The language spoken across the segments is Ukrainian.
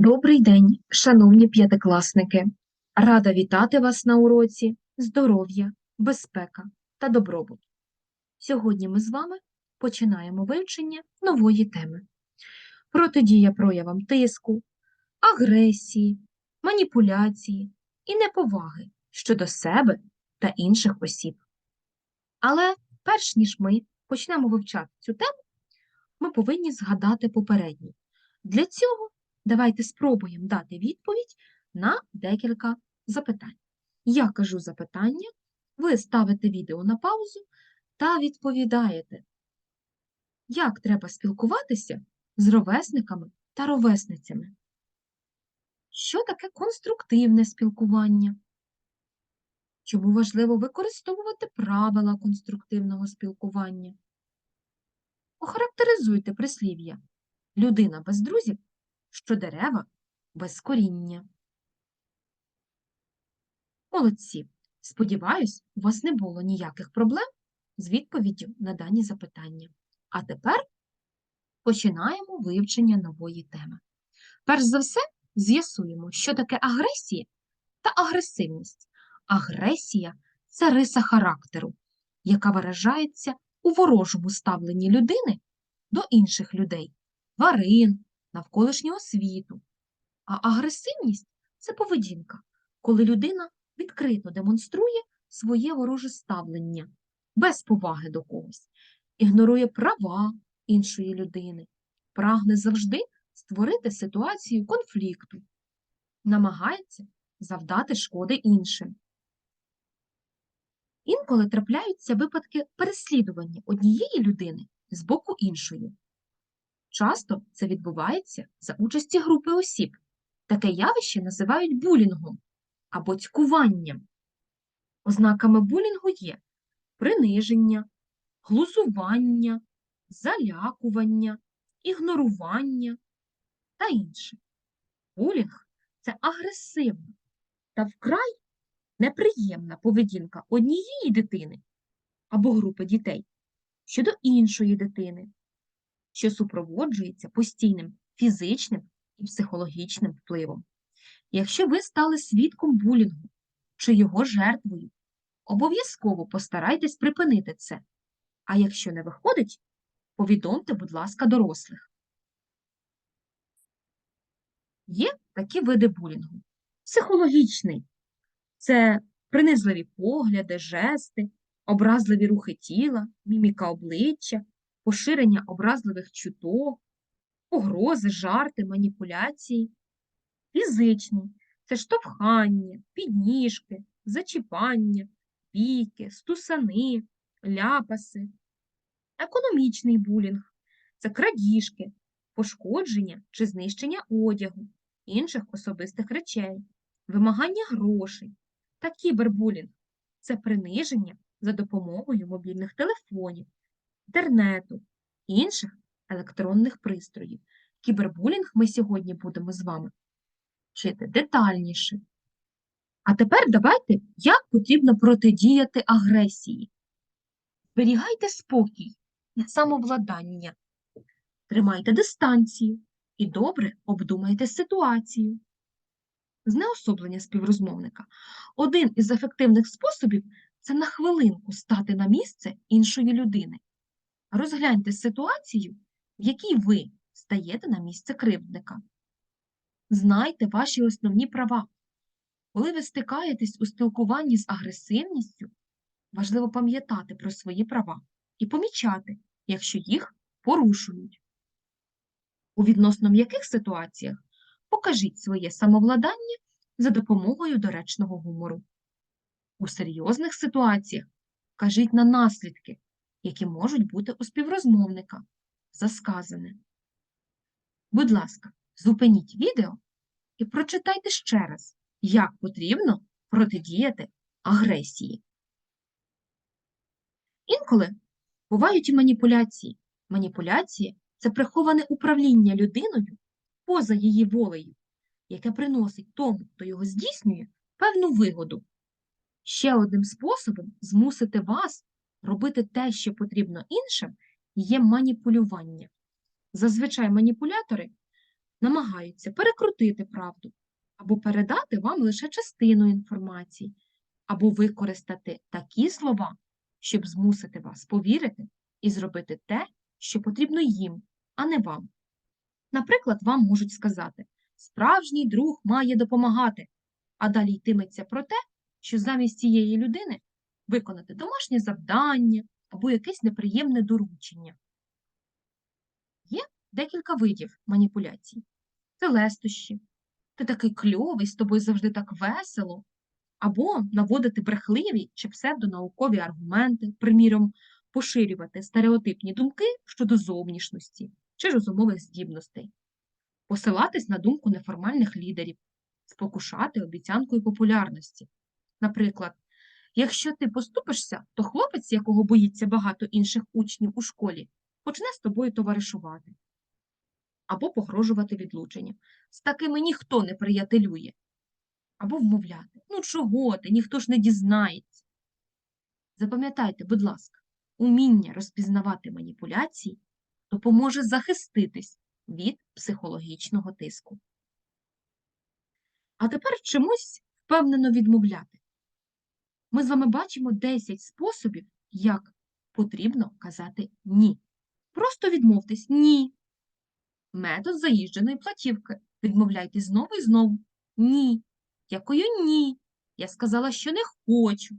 Добрий день, шановні п'ятикласники! Рада вітати вас на уроці здоров'я, безпека та добробут. Сьогодні ми з вами починаємо вивчення нової теми. Протидія проявам тиску, агресії, маніпуляції і неповаги щодо себе та інших осіб. Але перш ніж ми почнемо вивчати цю тему, ми повинні згадати попередню. Для цього Давайте спробуємо дати відповідь на декілька запитань. Я кажу запитання, ви ставите відео на паузу та відповідаєте, як треба спілкуватися з ровесниками та ровесницями. Що таке конструктивне спілкування? Чому важливо використовувати правила конструктивного спілкування? Охарактеризуйте прислів'я. Людина без друзів що дерева без коріння. Молодці! Сподіваюсь, у вас не було ніяких проблем з відповіддю на дані запитання. А тепер починаємо вивчення нової теми. Перш за все, з'ясуємо, що таке агресія та агресивність. Агресія це риса характеру, яка виражається у ворожому ставленні людини до інших людей, тварин, навколишнього світу. А агресивність це поведінка, коли людина відкрито демонструє своє вороже ставлення, без поваги до когось, ігнорує права іншої людини, прагне завжди створити ситуацію конфлікту, намагається завдати шкоди іншим. Інколи трапляються випадки переслідування однієї людини з боку іншої. Часто це відбувається за участі групи осіб. Таке явище називають булінгом або цькуванням. Ознаками булінгу є приниження, глузування, залякування, ігнорування та інше. Булінг це агресивна та вкрай неприємна поведінка однієї дитини або групи дітей щодо іншої дитини що супроводжується постійним фізичним і психологічним впливом. Якщо ви стали свідком булінгу чи його жертвою, обов'язково постарайтесь припинити це. А якщо не виходить, повідомте, будь ласка, дорослих. Є такі види булінгу. Психологічний це принизливі погляди, жести, образливі рухи тіла, міміка обличчя, поширення образливих чуток, погрози, жарти, маніпуляції. Фізичний це штовхання, підніжки, зачіпання, піки, стусани, ляпаси. Економічний булінг це крадіжки, пошкодження чи знищення одягу, інших особистих речей, вимагання грошей та кібербулінг це приниження за допомогою мобільних телефонів, інтернету, інших електронних пристроїв. Кібербулінг ми сьогодні будемо з вами вчити детальніше. А тепер давайте, як потрібно протидіяти агресії. Зберігайте спокій і самовладання, тримайте дистанцію і добре обдумайте ситуацію. Знеособлення співрозмовника. Один із ефективних способів це на хвилинку стати на місце іншої людини Розгляньте ситуацію, в якій ви стаєте на місце кривдника. Знайте ваші основні права. Коли ви стикаєтесь у спілкуванні з агресивністю, важливо пам'ятати про свої права і помічати, якщо їх порушують. У відносно м'яких ситуаціях покажіть своє самовладання за допомогою доречного гумору. У серйозних ситуаціях кажіть на наслідки, які можуть бути у співрозмовника за сказане. Будь ласка, зупиніть відео і прочитайте ще раз, як потрібно протидіяти агресії. Інколи бувають і маніпуляції. Маніпуляції це приховане управління людиною поза її волею, яке приносить тому, хто його здійснює, певну вигоду. Ще одним способом змусити вас робити те, що потрібно іншим, є маніпулювання. Зазвичай маніпулятори намагаються перекрутити правду або передати вам лише частину інформації, або використати такі слова, щоб змусити вас повірити і зробити те, що потрібно їм, а не вам. Наприклад, вам можуть сказати справжній друг має допомагати, а далі йтиметься про те, що замість цієї людини виконати домашнє завдання або якесь неприємне доручення. Є декілька видів маніпуляцій. Це лестощі. Ти такий кльовий, з тобою завжди так весело. Або наводити брехливі чи псевдонаукові аргументи, приміром, поширювати стереотипні думки щодо зовнішності чи розумових здібностей, посилатись на думку неформальних лідерів, спокушати обіцянкою популярності. Наприклад, якщо ти поступишся, то хлопець, якого боїться багато інших учнів у школі, почне з тобою товаришувати або погрожувати відлученням. З такими ніхто не приятелює. Або вмовляти. Ну чого ти, ніхто ж не дізнається. Запам'ятайте, будь ласка, уміння розпізнавати маніпуляції допоможе захиститись від психологічного тиску. А тепер чомусь впевнено відмовляти. Ми з вами бачимо 10 способів, як потрібно казати ні. Просто відмовтесь ні. Метод заїждженої платівки. Відмовляйтесь знову і знову. Ні. Якою ні? Я сказала, що не хочу.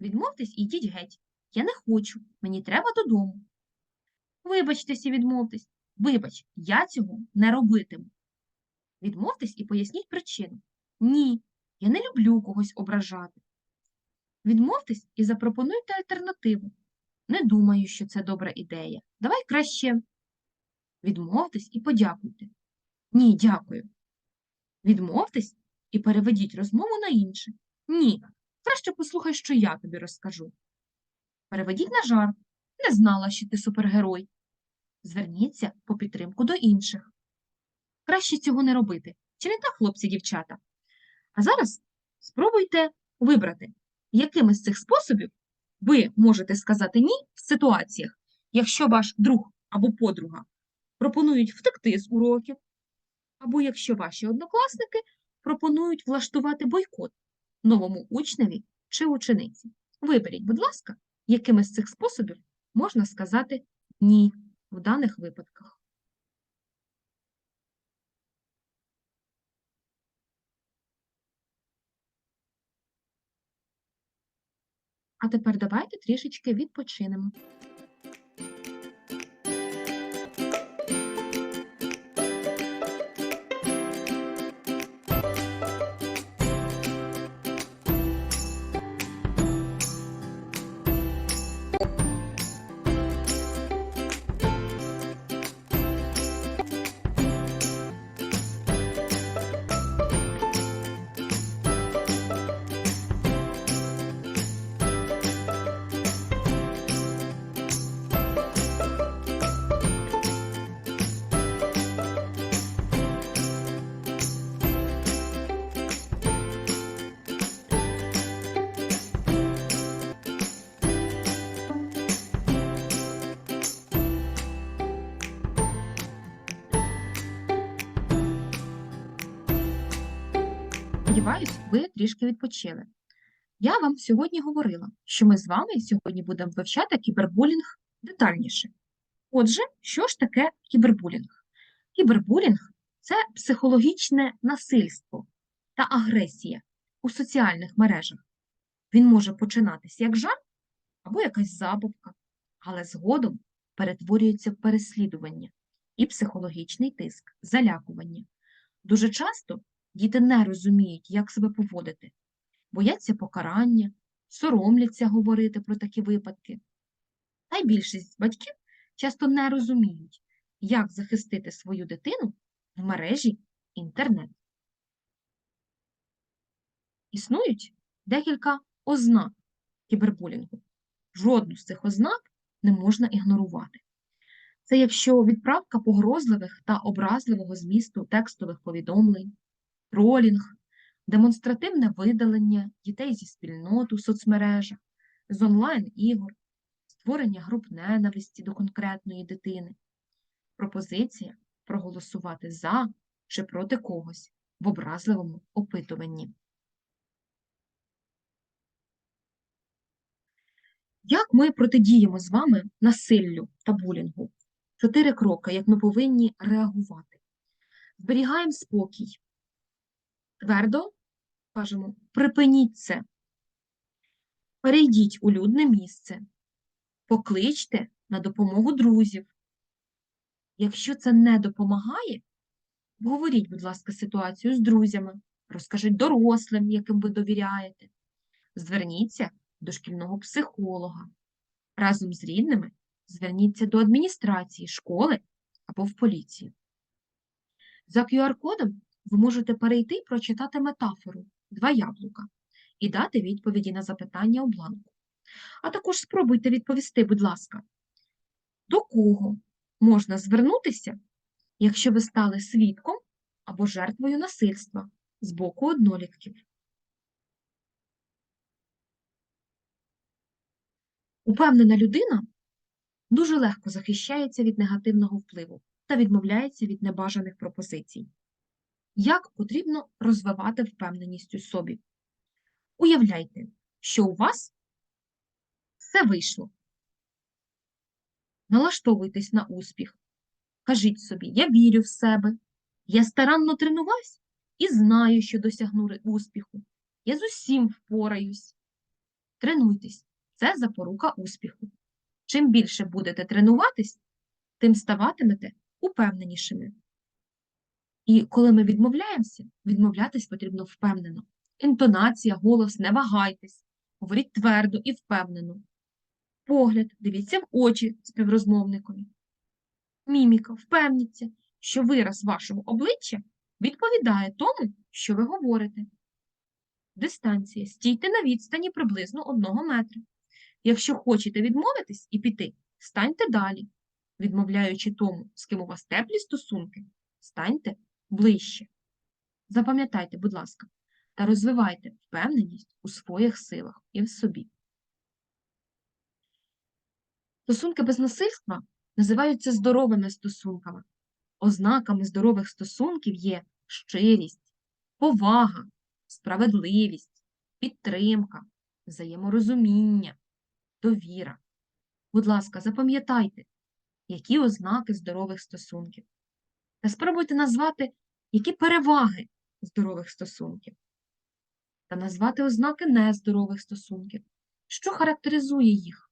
Відмовтесь і йдіть геть. Я не хочу. Мені треба додому. Вибачтесь і відмовтесь. Вибач, я цього не робитиму. Відмовтесь і поясніть причину. Ні, я не люблю когось ображати. Відмовтесь і запропонуйте альтернативу. Не думаю, що це добра ідея. Давай краще. Відмовтесь і подякуйте. Ні, дякую. Відмовтесь і переведіть розмову на інше. Ні, краще послухай, що я тобі розкажу. Переведіть на жарт. Не знала, що ти супергерой. Зверніться по підтримку до інших. Краще цього не робити. Чи не так, хлопці, дівчата? А зараз спробуйте вибрати, якими з цих способів ви можете сказати ні в ситуаціях, якщо ваш друг або подруга пропонують втекти з уроків, або якщо ваші однокласники пропонують влаштувати бойкот новому учневі чи учениці. Виберіть, будь ласка, якими з цих способів можна сказати ні в даних випадках. А тепер давайте трішечки відпочинемо. Сподіваюсь, ви трішки відпочили. Я вам сьогодні говорила, що ми з вами сьогодні будемо вивчати кібербулінг детальніше. Отже, що ж таке кібербулінг? Кібербулінг це психологічне насильство та агресія у соціальних мережах. Він може починатися як жарт або якась забавка, але згодом перетворюється в переслідування і психологічний тиск, залякування. Дуже часто Діти не розуміють, як себе поводити, бояться покарання, соромляться говорити про такі випадки. Та й більшість батьків часто не розуміють, як захистити свою дитину в мережі інтернет. Існують декілька ознак кібербулінгу. Жодну з цих ознак не можна ігнорувати. Це якщо відправка погрозливих та образливого змісту текстових повідомлень, тролінг, демонстративне видалення дітей зі спільнот у соцмережах, з онлайн-ігор, створення груп ненависті до конкретної дитини, пропозиція проголосувати за чи проти когось в образливому опитуванні. Як ми протидіємо з вами насиллю та булінгу? Чотири кроки, як ми повинні реагувати. Зберігаємо спокій. Твердо кажемо, припиніть це. Перейдіть у людне місце. Покличте на допомогу друзів. Якщо це не допомагає, обговоріть, будь ласка, ситуацію з друзями, розкажіть дорослим, яким ви довіряєте. Зверніться до шкільного психолога. Разом з рідними зверніться до адміністрації, школи або в поліцію. За QR-кодом ви можете перейти і прочитати метафору два яблука і дати відповіді на запитання у бланку. А також спробуйте відповісти, будь ласка, до кого можна звернутися, якщо ви стали свідком або жертвою насильства з боку однолітків. Упевнена людина дуже легко захищається від негативного впливу та відмовляється від небажаних пропозицій. Як потрібно розвивати впевненість у собі? Уявляйте, що у вас все вийшло. Налаштовуйтесь на успіх. Кажіть собі, я вірю в себе, я старанно тренувався і знаю, що досягну успіху. Я з усім впораюсь. Тренуйтесь, це запорука успіху. Чим більше будете тренуватись, тим ставатимете упевненішими. І коли ми відмовляємося, відмовлятись потрібно впевнено. Інтонація, голос, не вагайтесь, говоріть твердо і впевнено. Погляд, дивіться в очі співрозмовникові. Міміка, впевніться, що вираз вашого обличчя відповідає тому, що ви говорите. Дистанція. Стійте на відстані приблизно одного метра. Якщо хочете відмовитись і піти, станьте далі. Відмовляючи тому, з ким у вас теплі стосунки, станьте ближче. Запам'ятайте, будь ласка, та розвивайте впевненість у своїх силах і в собі. Стосунки без насильства називаються здоровими стосунками. Ознаками здорових стосунків є щирість, повага, справедливість, підтримка, взаєморозуміння, довіра. Будь ласка, запам'ятайте, які ознаки здорових стосунків. Та спробуйте назвати, які переваги здорових стосунків, та назвати ознаки нездорових стосунків, що характеризує їх.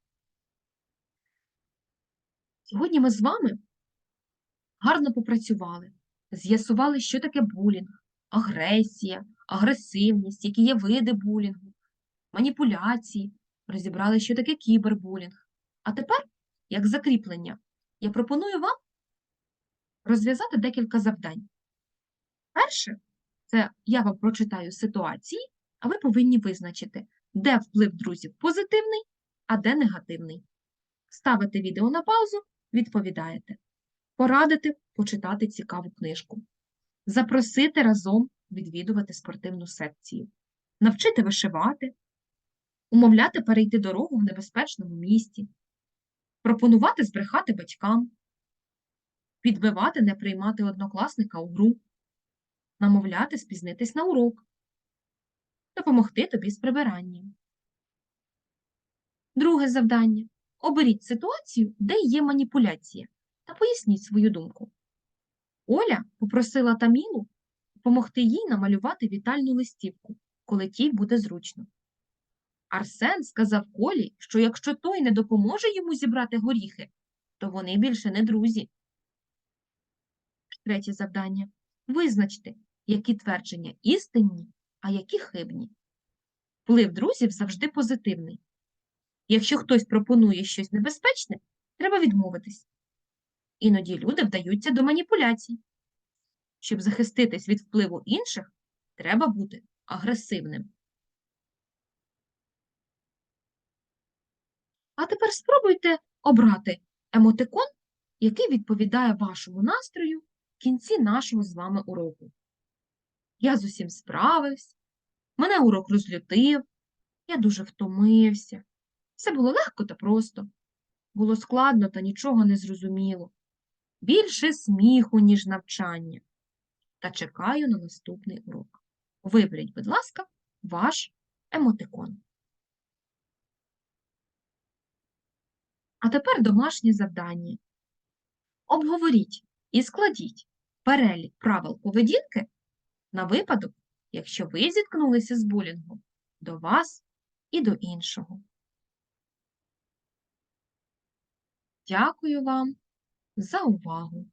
Сьогодні ми з вами гарно попрацювали, з'ясували, що таке булінг, агресія, агресивність, які є види булінгу, маніпуляції, розібрали, що таке кібербулінг. А тепер, як закріплення, я пропоную вам розв'язати декілька завдань. Перше, це я вам прочитаю ситуації, а ви повинні визначити, де вплив друзів позитивний, а де негативний. Ставите відео на паузу, відповідаєте. Порадити почитати цікаву книжку. Запросити разом відвідувати спортивну секцію. Навчити вишивати. Умовляти перейти дорогу в небезпечному місті. Пропонувати збрехати батькам. Підбивати не приймати однокласника у гру. Намовляти спізнитись на урок. Допомогти тобі з прибиранням. Друге завдання. Оберіть ситуацію, де є маніпуляція, та поясніть свою думку. Оля попросила Тамілу допомогти їй намалювати вітальну листівку, коли тій буде зручно. Арсен сказав Колі, що якщо той не допоможе йому зібрати горіхи, то вони більше не друзі. Третє завдання. Визначте, які твердження істинні, а які хибні. Вплив друзів завжди позитивний. Якщо хтось пропонує щось небезпечне, треба відмовитись. Іноді люди вдаються до маніпуляцій. Щоб захиститись від впливу інших, треба бути агресивним. А тепер спробуйте обрати емотикон, який відповідає вашому настрою в кінці нашого з вами уроку. Я з усім справився, мене урок розлютив, я дуже втомився. Все було легко та просто. Було складно та нічого не зрозуміло. Більше сміху, ніж навчання. та чекаю на наступний урок. Виберіть, будь ласка, ваш емотикон. А тепер домашнє завдання. Обговоріть і складіть перелік правил поведінки на випадок, якщо ви зіткнулися з булінгом до вас і до іншого. Дякую вам за увагу!